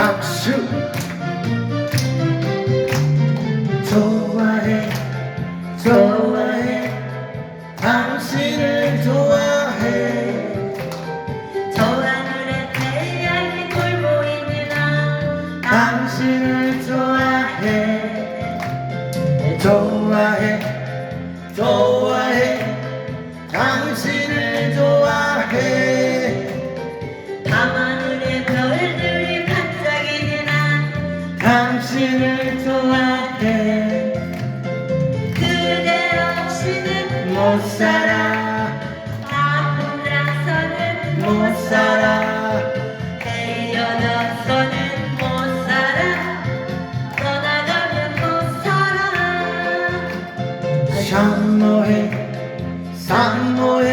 박수. 좋아해 좋아해. 당신을 좋아해. 저 하늘에 태양이 돌고 있는 나. 당신을 좋아해. 좋아해 좋아해. 당신을 좋아해 못 살아. 나 혼자서는 못 살아. 헤어져서는 못 살아. 떠나가면 못 살아. 사모해 사모해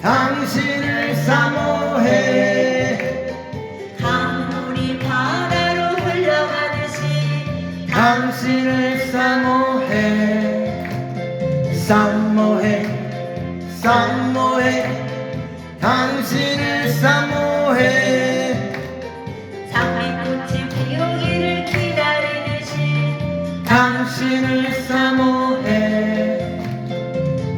당신을 사모해. 강물이 바다로 흘러가듯이 당신을 사모해 사모해 사모해 당신을 사모해. 장미꽃이 피우기를 기다리듯이 당신을 사모해.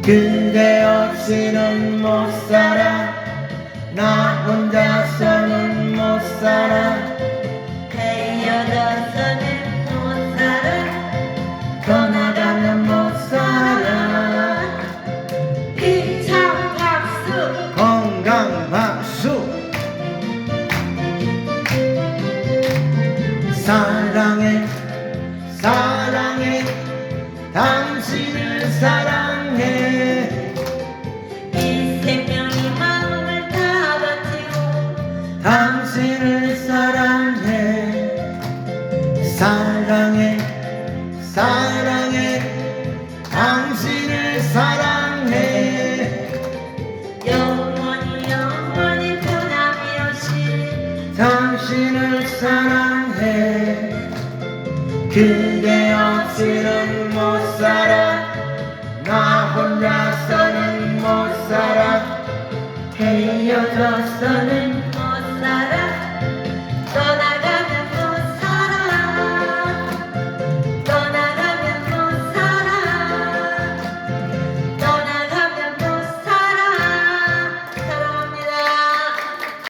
그대 없이는 못 살아. 나 혼자서는 못 살아. 헤어져서는 사랑해 사랑해 당신을 사랑해. 이 생명이 마음을 다 바치고 당신을 사랑해 사랑해 사랑해 당신을 사랑해. 영원히 영원히 변함이 없이 당신을 사랑해 그대 없이는 못 살아? 나 혼자서는 못 살아. 헤어져서는 못 살아.